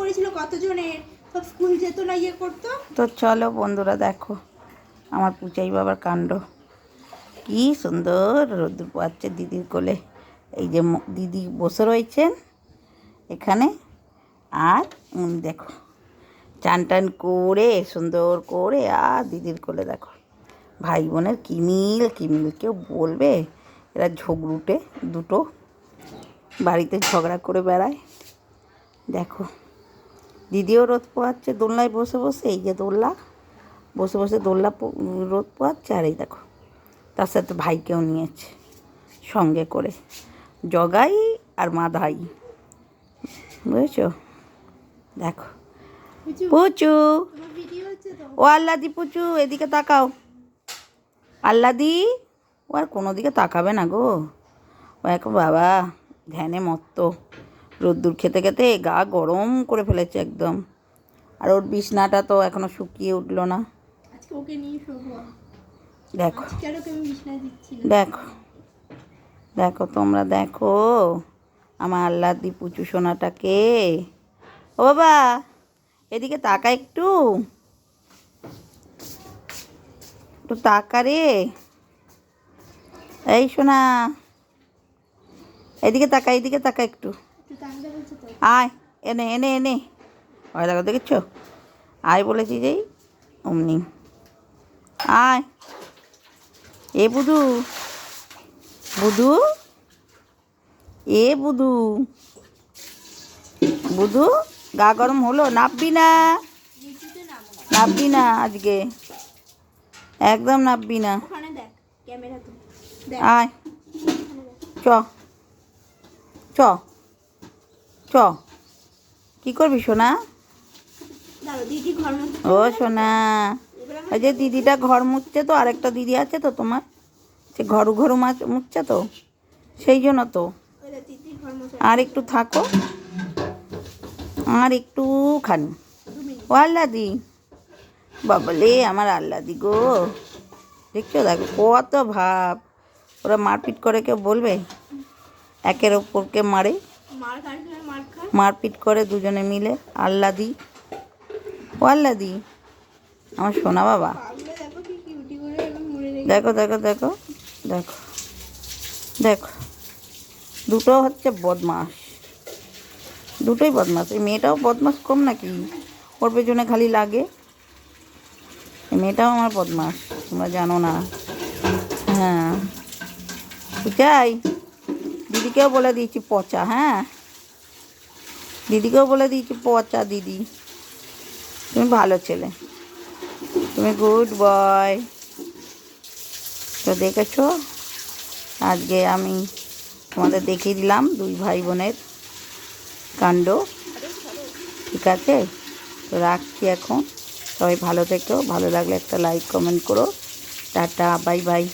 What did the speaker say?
পড়েছিল কতজনের সব স্কুল যেত না ইয়ে করতো? তো চলো বন্ধুরা, দেখো। আমার পুচাই বাবার কাণ্ড। কি সুন্দর রোদ্দুর পাচ্ছে দিদির কোলে। এই যে দিদি বসে রয়েছেন এখানে। আর উনি দেখো, চান টান করে, সুন্দর করে, আর দিদির কোলে দেখো। ভাই বোনের কিমিল কিমিল কেউ বলবে? এরা ঝগড়ুটে দুটো বাড়িতে ঝগড়া করে বেড়ায়। দেখো। দিদিও রোদ পোয়াচ্ছে দোলনায় বসে বসে এই যে দোলনা বসে বসে দোলনা পো- রোদ পোয়াচ্ছে আর এই দেখো তার সাথে ভাইকেও নিয়েছে সঙ্গে করে জগাই আর মাধাই বুঝেছ? দেখো পুচু। ও আল্লাদি পুচু এদিকে তাকাও আল্লাদি ও আর কোনো দিকে তাকাবে না গো ও এক বাবা ধ্যানে মত্ত। রোদ্দুর খেতে খেতে গা গরম করে ফেলেছে একদম। আর ওর বিছনাটা তো এখনও শুকিয়ে উঠল না। দেখো। দেখো। দেখো তোমরা দেখো আমার আল্লাদি পুচু সোনাটাকে ও বাবা এদিকে তাকা একটু। একটু তাকা রে। এই সোনা এদিকে তাকা এদিকে তাকা একটু। আয় এনে এনে এনে। ভয় লাগা দেখেছ? আয় বলেছি যেই অমনি। আয়। এ বুধু বুধু এ বুধু বুধু গা গরম হলো? নাববি না। নাববি না আজকে। একদম নাববি না। দেখ দেখ। আয়। চ। চ। চ। কি করবি সোনা? ও সোনা। ওই যে দিদিটা ঘর মুছছে তো আরেকটা দিদি আছে তো তোমার? সে ঘরু ঘরু মাছ মুছছে তো? সেই জন্য তো। আর একটু থাকো। আর একটু খানি ও আল্লাদি। বাবলে আমার আল্লাদি গো। দেখছ দেখো কত ভাব। ওরা মারপিট করে কেউ বলবে? একের ওপরকে মারে। মারপিট করে দুজনে মিলে আল্লা আল্লাদি। ও আল্লাদি, আমার সোনা বাবা। দেখো দেখো দেখো দেখো দেখো। দুটো হচ্ছে বদমাস দুটোই বদমাস এই মেয়েটাও বদমাস কম নাকি? ওর পেছনে খালি লাগে। মেয়েটাও আমার বদমাস তোমরা জানো না। হ্যাঁ। বুঝাই দিদিকেও বলে দিয়েছি পচা হ্যাঁ? দিদিকেও বলে দিয়েছি পচা দিদি, তুমি ভালো ছেলে, তুমি গুড বয় তো দেখেছ? আজকে আমি তোমাদের দেখিয়ে দিলাম দুই ভাই বোনের কাণ্ড। ঠিক আছে? তো রাখছি এখন। সবাই ভালো থেকো। ভালো লাগলে একটা লাইক কমেন্ট করো। Tata bye bye